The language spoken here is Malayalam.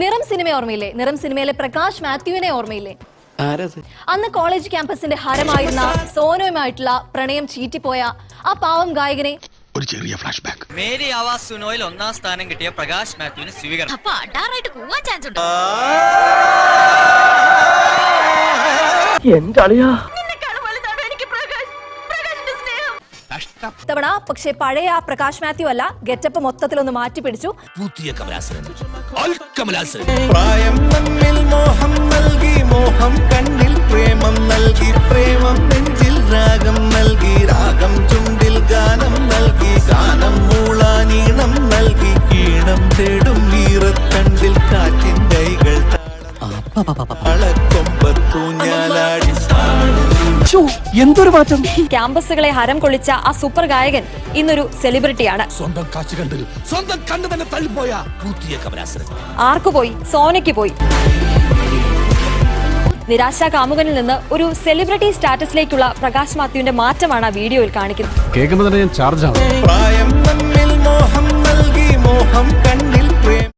നിറം സിനിമ ഓർമ്മയില്ലേ? നിറം സിനിമയിലെ പ്രകാശ് മാത്യുവിനെ ഓർമ്മയില്ലേ? അന്ന് കോളേജ് ക്യാമ്പസിന്റെ ഹരമായിരുന്ന സോനുവുമായിട്ടുള്ള പ്രണയം ചീറ്റിപ്പോയ ആ പാവം ഗായകനെ ഒരു ചെറിയ ഫ്ലാഷ് ബാക്ക് മേരി ആവാസ് സുനോയിൽ ഒന്നാം സ്ഥാനം കിട്ടിയ പ്രകാശ് മാത്യുവിന് സ്വീകരണം. അപ്പൊ അടാറായിട്ട് പോവാൻ ചാൻസ് ഉണ്ട്? വലുതാണ് ഇത്തവണ പക്ഷേ പഴയ ആ പ്രകാശ് മാത്യു അല്ല ഗെറ്റപ്പ് മൊത്തത്തിലൊന്ന് മാറ്റി പിടിച്ചു. പുതിയ കമലാസനൻ. അൽ കമലാസനൻ പ്രായം നമ്മിൽ മോഹം നൽകി മോഹം കണ്ണിൽ പ്രേമം നൽകി പ്രേമം നെഞ്ചിൽ രാഗം നൽകി രാഗം ചുണ്ടിൽ ഗാനം നൽകി ഗാനം മൂളാനീണം നൽകി ഈണം തേടും ഈറത്തണ്ടിൽ കാറ്റിൻ കൈകൾ അളക്കൊമ്പത്തൂഞ്ഞാലാടി എന്തൊരു മാറ്റം? ക്യാമ്പസുകളെ ഹരം കൊള്ളിച്ച ആ സൂപ്പർ ഗായകൻ ഇന്നൊരു സെലിബ്രിറ്റിയാണ്. സ്വന്തം കാശ് കണ്ട് സ്വന്തം കണ്ണു തന്നെ തള്ളിപ്പോയ ആർക്കു പോയി? സോനയ്ക്ക് പോയി. നിരാശാ കാമുകനിൽ നിന്ന് ഒരു സെലിബ്രിറ്റി സ്റ്റാറ്റസിലേക്കുള്ള പ്രകാശ് മാത്യുവിന്റെ മാറ്റമാണ് ആ വീഡിയോയിൽ കാണിക്കുന്നത്. കേൾക്കുമ്പോൾ തന്നെ ഞാൻ ചാർജ് ആണ്.